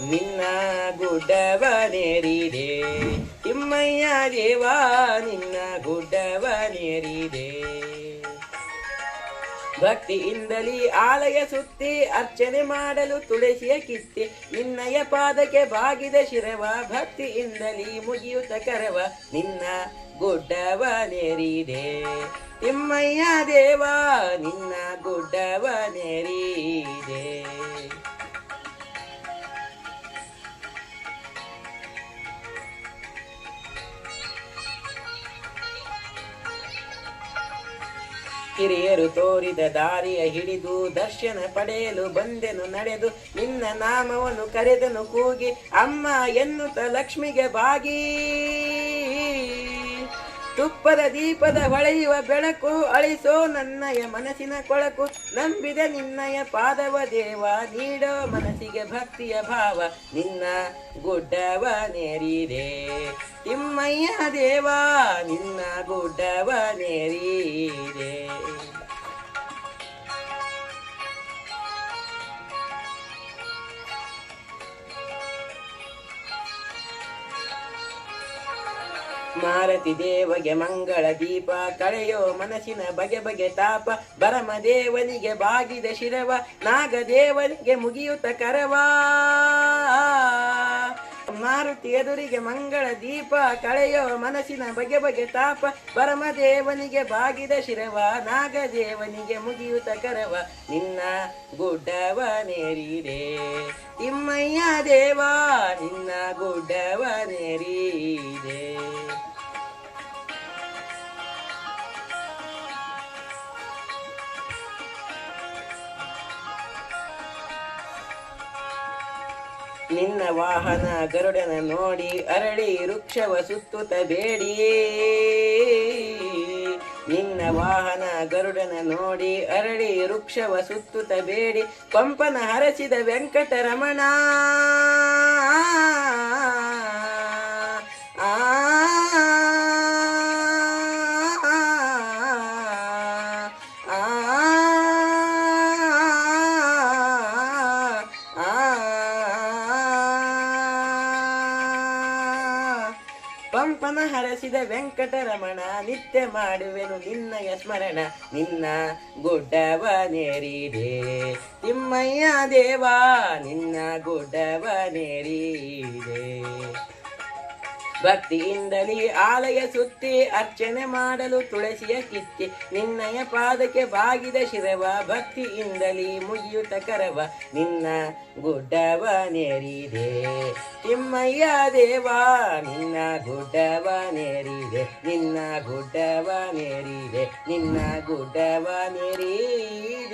ನಿನ್ನ ಗುಡ್ಡವನೇರಿದೆ. ತಿಮ್ಮಯ್ಯ ದೇವ, ನಿನ್ನ ಗುಡ್ಡವನೇರಿದೆ. ಭಕ್ತಿಯಿಂದಲಿ ಆಲಯ ಸುತ್ತಿ ಅರ್ಚನೆ ಮಾಡಲು ತುಳಸಿಯ ಕಿತ್ತಿ, ನಿನ್ನಯ ಪಾದಕ್ಕೆ ಬಾಗಿದ ಶಿರವ, ಭಕ್ತಿಯಿಂದಲಿ ಮುಗಿಯುತ ಕರವ, ನಿನ್ನ ಗುಡ್ಡವನೇರಿದೆ. ತಿಮ್ಮಯ್ಯ ದೇವ, ನಿನ್ನ ಗುಡ್ಡವನೇರಿದೆ. ಹಿರಿಯರು ತೋರಿದ ದಾರಿಯ ಹಿಡಿದು ದರ್ಶನ ಪಡೆಯಲು ಬಂದೆನು ನಡೆದು ನಿನ್ನ ನಾಮವನ್ನು ಕರೆದನು ಕೂಗಿ, ಅಮ್ಮ ಎನ್ನುತ್ತ ಲಕ್ಷ್ಮಿಗೆ ಬಾಗಿ. ತುಪ್ಪದ ದೀಪದ ಹೊಳೆಯುವ ಬೆಳಕು ಅಳಿಸೋ ನನ್ನಯ ಮನಸ್ಸಿನ ಕೊಳಕು, ನಂಬಿದ ನಿನ್ನಯ ಪಾದವ ದೇವ ನೀಡೋ ಮನಸ್ಸಿಗೆ ಭಕ್ತಿಯ ಭಾವ, ನಿನ್ನ ಗುಡ್ಡವ ನೇರಿದೆ. ತಿಮ್ಮಯ್ಯ ದೇವ, ನಿನ್ನ ಗುಡ್ಡವ ನೇರಿದೆ. ಮಾರತಿ ದೇವಗೆ ಮಂಗಳ ದೀಪ, ಕಳೆಯೋ ಮನಸ್ಸಿನ ಬಗೆ ಬಗೆ ತಾಪ ಬರಮ ದೇವನಿಗೆ ಬಾಗಿದ ಶಿರವ, ನಾಗದೇವನಿಗೆ ಮುಗಿಯುತ್ತ ಕರವ. ಮಾರುತಿ ಎದುರಿಗೆ ಮಂಗಳ ದೀಪ, ಕಳೆಯೋ ಮನಸ್ಸಿನ ಬಗೆ ಬಗೆ ತಾಪ ಪರಮ ದೇವನಿಗೆ ಬಾಗಿದ ಶಿರವ, ನಾಗದೇವನಿಗೆ ಮುಗಿಯುತ್ತ ಕರವ. ನಿನ್ನ ಗುಡ್ಡವ ನೇರಿದೆ ತಿಮ್ಮಯ್ಯ ದೇವ, ನಿನ್ನ ಗುಡ್ಡವ ನಿನ್ನ ವಾಹನ ಗರುಡನ ನೋಡಿ ಅರಳಿ ವೃಕ್ಷವ ಸುತ್ತುತ್ತ ಬೇಡಿ ನಿನ್ನ ವಾಹನ ಗರುಡನ ನೋಡಿ ಅರಳಿ ವೃಕ್ಷವ ಸುತ್ತುತ್ತ ಬೇಡಿ. ಪಂಪನ ಹರಸಿದ ವೆಂಕಟರಮಣ. ಪಂಪನ ಹರಸಿದ ವೆಂಕಟರಮಣ, ನಿತ್ಯ ಮಾಡುವೆನು ನಿನ್ನಯ ಸ್ಮರಣ, ನಿನ್ನ ಗುಡ್ಡವ ನೇರಿದೆ ತಿಮ್ಮಯ್ಯ ದೇವ, ನಿನ್ನ ಗುಡ್ಡವ ನೇರಿದೆ ಭಕ್ತಿಯಿಂದಲೇ ಆಲಯ ಸುತ್ತಿ ಅರ್ಚನೆ ಮಾಡಲು ತುಳಸಿಯ ಕಿತ್ತಿ. ನಿನ್ನಯ ಪಾದಕ್ಕೆ ಬಾಗಿದ ಶಿರವ, ಭಕ್ತಿಯಿಂದಲೇ ಮುಯ್ಯುತ ಕರವ, ನಿನ್ನ ಗುಡ್ಡವ ನೆರಿದೆ. ತಿಮ್ಮಯ್ಯ ದೇವಾ, ನಿನ್ನ ಗುಡ್ಡವ ನೆರಿದೆ. ನಿನ್ನ ಗುಡ್ಡವ ನೆರಿದೆ, ನಿನ್ನ ಗುಡ್ಡವ ನೇರಿದೆ.